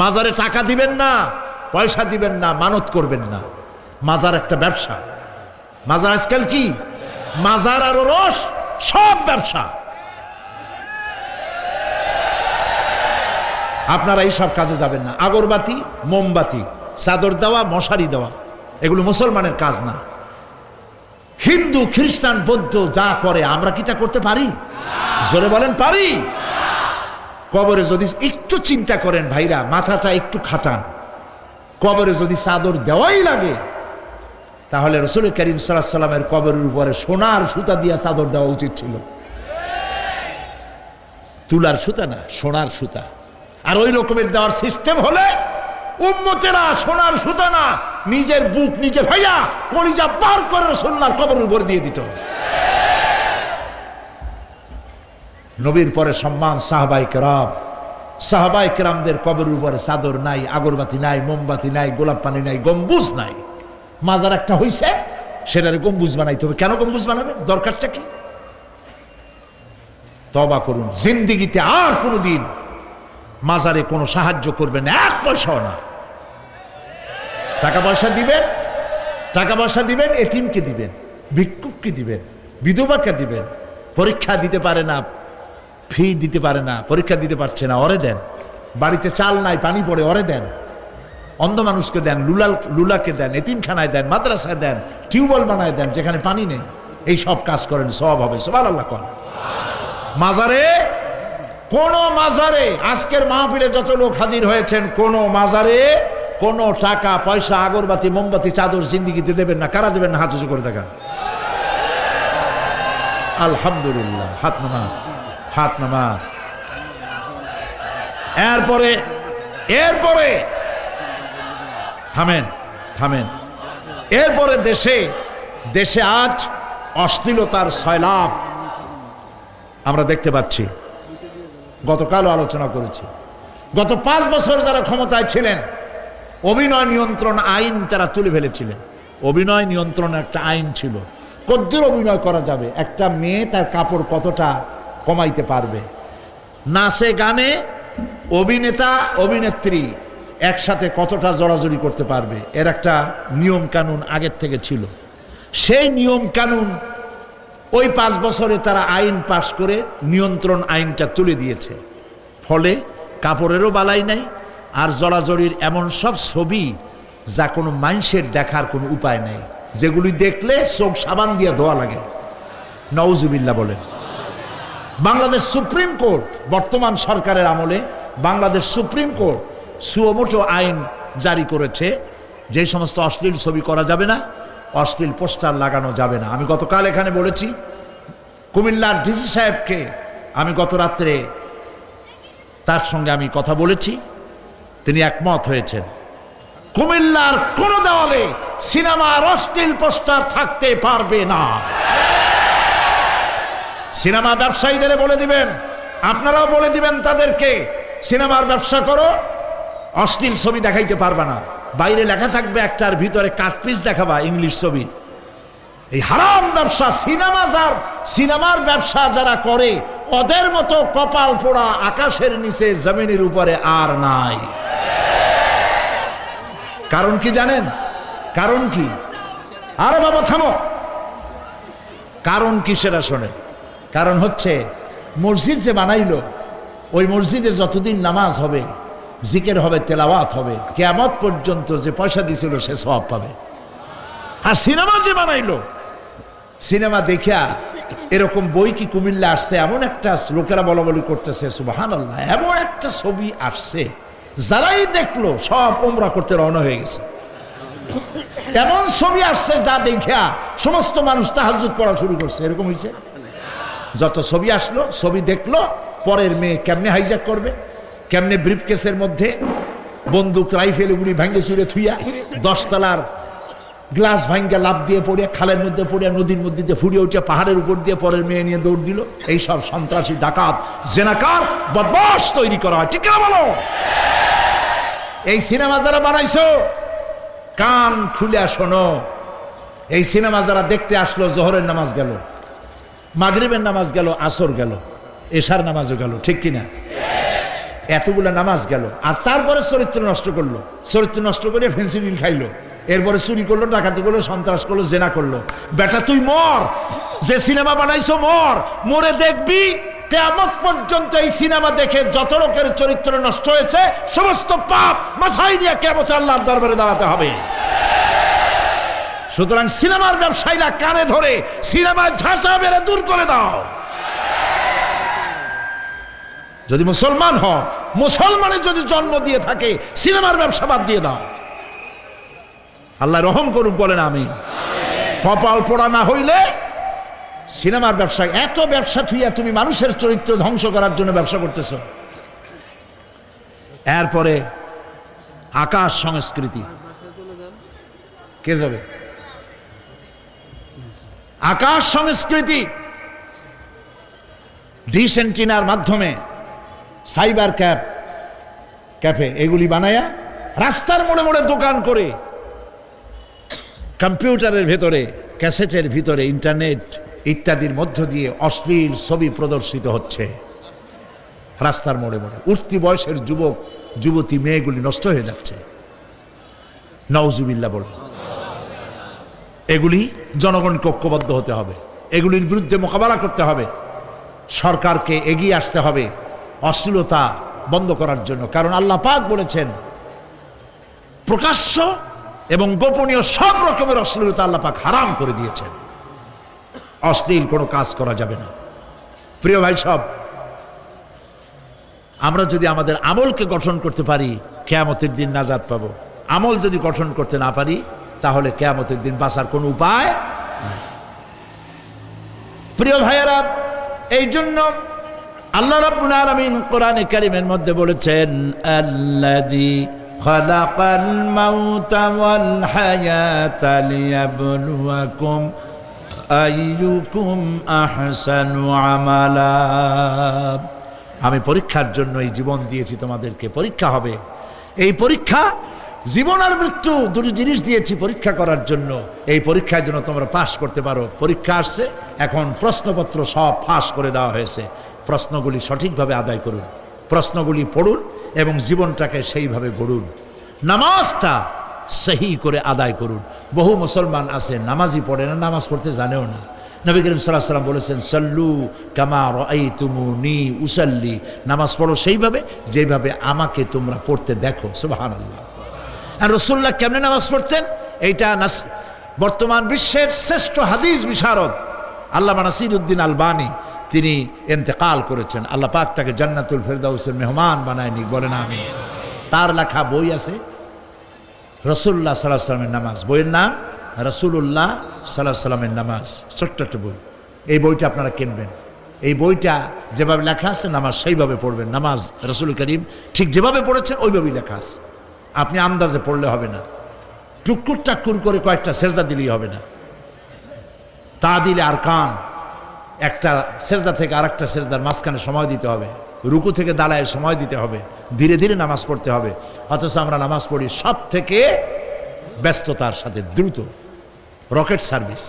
মাজারে টাকা দিবেন না, পয়সা দিবেন না, মানত করবেন না। মাজার একটা ব্যবসা। মাজার আজকাল কি? মাজার আর রস সব ব্যবসা। আপনারা এই সব কাজে যাবেন না। আগরবাতি, মোমবাতি, চাদর দেওয়া, মশারি দেওয়া, এগুলো মুসলমানের কাজ না। হিন্দু, খ্রিস্টান, বৌদ্ধ যা করে, আমরা কি তা করতে পারি? জোরে বলেন, পারি? কবরে যদি একটু চিন্তা করেন ভাইরা, মাথাটা একটু খাটান। কবরে যদি চাদর দেওয়াই লাগে, তাহলে রসুল করিম সাল্লামের কবরের উপরে সোনার সুতা দিয়া চাদর দেওয়া উচিত ছিল। তুলার সুতা না, সোনার সুতা। আর ওই রকমের দেওয়ার সিস্টেম হলে উম্মতেরা সোনার সুতা না, নিজের বুক নিজে ভাইয়া কলিজা পার করে সোনার কবরের উপর দিয়ে দিত। নবীর পরে সম্মান, সাহাবাই কেরাম। সাহাবাই কেরামদের কবরের উপরে চাদর নাই, আগরবাতি নাই, মোমবাতি নাই, গোলাপ পানি নাই, গম্বুজ নাই। মাজার একটা হইছে, সেটারে গম্বুজ বানাইতে হবে। কেন গম্বুজ বানাবে দরকারটা কি? তবা করুন। জিন্দিগিতে আর কোনো দিন মাজারে কোনো সাহায্য করবেন এক পয়সাও না। টাকা পয়সা দিবেন টাকা পয়সা দিবেন, এতিমকে দিবেন, ভিক্ষুককে দিবেন, বিধবাকে দিবেন, পরীক্ষা দিতে পারে না। ফি দিতে পারে না, পরীক্ষা দিতে পারছে না অরে দেন। বাড়িতে চাল নাই, পানি পড়ে অরে দেন। অন্ধ মানুষকে দেন, লুলাল, লুলাকে দেন, এতিমখানায় দেন, মাদ্রাসায় দেন, টিউবওয়েল বানায় দেন, যেখানে পানি নেই। এই সব কাজ করেন সব হবে সবার আল্লাহ কর মাজারে? কোন মাজারে, আজকের মাহফিলে যত লোক হাজির হয়েছেন, কোন মাজারে কোন টাকা, পয়সা, আগরবাতি, মোমবাতি, চাদর জিন্দিগিতে দেবেন না, কারা দেবেন না, হাত উঁচু করে দেখান। আলহামদুলিল্লাহ, হাত নামা হাত নামা। এরপরে এরপরে, থামেন থামেন। এরপরে দেশে দেশে আজ অশ্লীলতার সয়লাভ আমরা দেখতে পাচ্ছি। গতকালও আলোচনা করেছি। গত পাঁচ বছর যারা ক্ষমতায় ছিলেন, অভিনয় নিয়ন্ত্রণ আইন তারা তুলে ফেলেছিলেন। অভিনয় নিয়ন্ত্রণ একটা আইন ছিল। কদ্দুর অভিনয় করা যাবে। একটা মেয়ে তার কাপড় কতটা কমাইতে পারবে। নাচে, গানে অভিনেতা, অভিনেত্রী একসাথে কতটা জড়াজড়ি করতে পারবে, এর একটা নিয়ম কানুন আগের থেকে ছিল। সেই নিয়ম কানুন ওই পাঁচ বছরে তারা আইন পাশ করে নিয়ন্ত্রণ আইনটা তুলে দিয়েছে। ফলে কাপড়েরও বালাই নাই, আর জড়াজড়ির এমন সব ছবি যা কোনো মানুষের দেখার কোনো উপায় নাই। যেগুলি দেখলে চোখ সাবান দিয়ে ধোয়া লাগে। নওজুবিল্লা বলেন। বাংলাদেশ সুপ্রিম কোর্ট বর্তমান সরকারের আমলে বাংলাদেশ সুপ্রিম কোর্ট সুয়মোটো আইন জারি করেছে। যে সমস্ত অশ্লীল ছবি করা যাবে না, অশ্লীল পোস্টার লাগানো যাবে না। আমি গতকাল এখানে বলেছি, কুমিল্লার ডিসি সাহেবকে আমি গত রাত্রে তার সঙ্গে আমি কথা বলেছি, তিনি একমত হয়েছেন। কুমিল্লার কোন দেওয়ালে সিনেমার অশ্লীল পোস্টার থাকতে পারবে না। সিনেমা ব্যবসায়ীদের বলে দিবেন। আপনারাও বলে দিবেন তাদেরকে, সিনেমার ব্যবসা করো, অশ্লীল ছবি দেখাইতে পারবে না। বাইরে লেখা থাকবে একটার ভিতরে কাটপিস দেখাবা, ইংলিশ ছবি। এই হারাম ব্যবসা, সিনেমা যার, সিনেমার ব্যবসা যারা করে, ওদের মতো কপাল পোড়া আকাশের নিচে জমিনের উপরে আর নাই। কারণ কি জানেন? কারণ কি? আরে বাবা, থামো। কারণ কি সেটা শোনেন। কারণ হচ্ছে, মসজিদ যে বানাইলো, ওই মসজিদে যতদিন নামাজ হবে, জিকের হবে, তেলাওয়াত হবে, কেয়ামত পর্যন্ত যে পয়সা দিছিল সে সব পাবে। আর সিনেমা যে বানাইলো, সিনেমা দেখিয়া এরকম বই কি কুমিল্লা আসছে, এমন একটা লোকেরা বলা বলি করতেছে সুবাহান আল্লাহ এমন একটা ছবি আসছে, যারাই দেখল, সব ওমরা করতে রওনা হয়ে গেছে। এমন ছবি আসছে যা দেখিয়া সমস্ত মানুষ তাহাজুদ পড়া শুরু করছে, এরকম হয়েছে যত ছবি আসলো, ছবি দেখল, পরের মেয়ে কেমনে হাইজ্যাক করবে, কেমনে ব্রিফ কেসের মধ্যে বন্দুক রাইফেল গুলি ভেঙ্গে চুরে থুইয়া দশতলার গ্লাস ভাঙ্গা লাভ দিয়ে পড়ে, খালের মধ্যে পড়ে, নদীর মধ্যে দিয়ে ফুড়িয়ে উঠে পাহাড়ের উপর দিয়ে পরের মেয়ে নিয়ে দৌড় দিল। এই সব সন্ত্রাসী, ডাকাত, জেনাকার বদমাস তৈরি করা হয়। ঠিক না বলো? এই সিনেমা যারা বানাইছো, কান খুলে শোনো। এই সিনেমা যারা দেখতে আসলো, জোহরের নামাজ গেল। মাগরিবের নামাজ গেল, আসর গেল, এশার নামাজও গেল, ঠিক কিনা? এতগুলো নামাজ গেল, আর তারপরে চরিত্র নষ্ট করল, চরিত্র নষ্ট করে ফেন্সিডিল খাইলো, এরপরে চুরি করল, ডাকাতি করল, সন্ত্রাস করল, জেনা করল। বেটা, তুই মর, যে সিনেমা বানাইছো মর, মরে দেখবি কেমন পর্যন্ত এই সিনেমা দেখে যত লোকের চরিত্র নষ্ট হয়েছে, সমস্ত পাপ মাথায় নিয়ে কেমন আল্লাহর দরবারে দাঁড়াতে হবে। সুতরাং সিনেমার ব্যবসায়ীরা কানে ধরে সিনেমায় ঝাঁচা বেড়ে দূর করে দাও। যদি মুসলমান হ মুসলমানের যদি জন্ম দিয়ে থাকে, সিনেমার ব্যবসা বাদ দিয়ে দাও। আল্লাহ রহম করুক, বলেন আমি কপাল পোড়া না হইলে সিনেমার ব্যবসা এত ব্যবসা থুইয়া তুমি মানুষের চরিত্র ধ্বংস করার জন্য ব্যবসা করতেছ। এরপরে আকাশ সংস্কৃতি। কে যাবে? আকাশ সংস্কৃতি। ডিশ এন্টিনার মাধ্যমে সাইবার ক্যাপ, ক্যাফে এগুলি বানায়া রাস্তার মোড়ে মোড়ে দোকান করে কম্পিউটারের ভেতরে, ক্যাসেটের ভিতরে, ইন্টারনেট ইত্যাদির মধ্য দিয়ে অশ্লীল ছবি প্রদর্শিত হচ্ছে। রাস্তার মোড়ে মোড়ে। উঠতি বয়সের যুবক, যুবতী মেয়েগুলি নষ্ট হয়ে যাচ্ছে। নওজুবিল্লা বলে এগুলি জনগণকে ঐক্যবদ্ধ হতে হবে। এগুলির বিরুদ্ধে মোকাবেলা করতে হবে। সরকারকে এগিয়ে আসতে হবে। অশ্লীলতা বন্ধ করার জন্য। কারণ আল্লাহ পাক বলেছেন, প্রকাশ্য এবং গোপনীয় সব রকমের অশ্লীলতা আল্লাহ পাক হারাম করে দিয়েছেন। অশ্লীল কোনো কাজ করা যাবে না। প্রিয় ভাই সব, আমরা যদি আমাদের আমলকে গঠন করতে পারি, কেয়ামতের দিন নাজাদ পাবো। আমল যদি গঠন করতে না পারি তাহলে কেয়ামতের দিন বাঁচার কোনো উপায় প্রিয় ভাইয়েরা এই জন্য আল্লাহ রাব্বুল আলামিন কোরআনে কারীমের মধ্যে বলেছেন, আল্লাযী খালাকাল মাউতা ওয়াল হায়াতা লিয়াবলুয়াকুম আইয়ুকুম আহসানু আমালা। আমি পরীক্ষার জন্য এই জীবন দিয়েছি, তোমাদেরকে পরীক্ষা হবে। এই পরীক্ষা জীবন আর মৃত্যু দুটো জিনিস দিয়েছি পরীক্ষা করার জন্য। এই পরীক্ষার জন্য তোমরা পাশ করতে পারো। পরীক্ষা আসছে, এখন প্রশ্নপত্র সব ফাঁস করে দেওয়া হয়েছে। প্রশ্নগুলি সঠিকভাবে আদায় করুন। প্রশ্নগুলি পড়ুন এবং জীবনটাকে সেইভাবে গড়ুন। নামাজটা সহি করে আদায় করুন। বহু মুসলমান আছে, নামাজই পড়ে না, নামাজ পড়তে জানেও না। নবী করিম সাল্লাহ সাল্লাম বলেছেন, সল্লু কামা রাই তুমু নি উসাল্লি। নামাজ পড়ো সেইভাবে, যেভাবে আমাকে তোমরা পড়তে দেখো। সুবাহান আল্লাহ আর রসুল্লাহ কেমনে নামাজ পড়তেন? এইটা বর্তমান বিশ্বের শ্রেষ্ঠ হাদিস বিশারদ। আল্লাহ নাসির উদ্দিন আলবানি, তিনি এন্তেকাল করেছেন। আল্লাহ পাক তাকে জান্নাতুল ফেরদাউসের মেহমান বানায়নি বলেন আমি তার লেখা বই আছে রসুল্লাহ সাল্লাহ সাল্লামের নামাজ। বইয়ের নাম রসুল্লাহ সাল্লাহ সাল্লামের নামাজ। ছোট্ট একটা বই। এই বইটা আপনারা কিনবেন। এই বইটা যেভাবে লেখা আছে, নামাজ সেইভাবে পড়বেন। নামাজ রসুল করিম ঠিক যেভাবে পড়েছেন, ওইভাবেই লেখা আছে। আপনি আন্দাজে পড়লে হবে না। টুকুর টাক্কুর করে কয়েকটা সেজদা দিলেই হবে না। তা দিলে আর কান। একটা সেজদা থেকে আর একটা সেজদার মাঝখানে সময় দিতে হবে। রুকু থেকে দাঁড়ায় সময় দিতে হবে। ধীরে ধীরে নামাজ পড়তে হবে। অথচ আমরা নামাজ পড়ি সব থেকে ব্যস্ততার সাথে দ্রুত। Rocket service.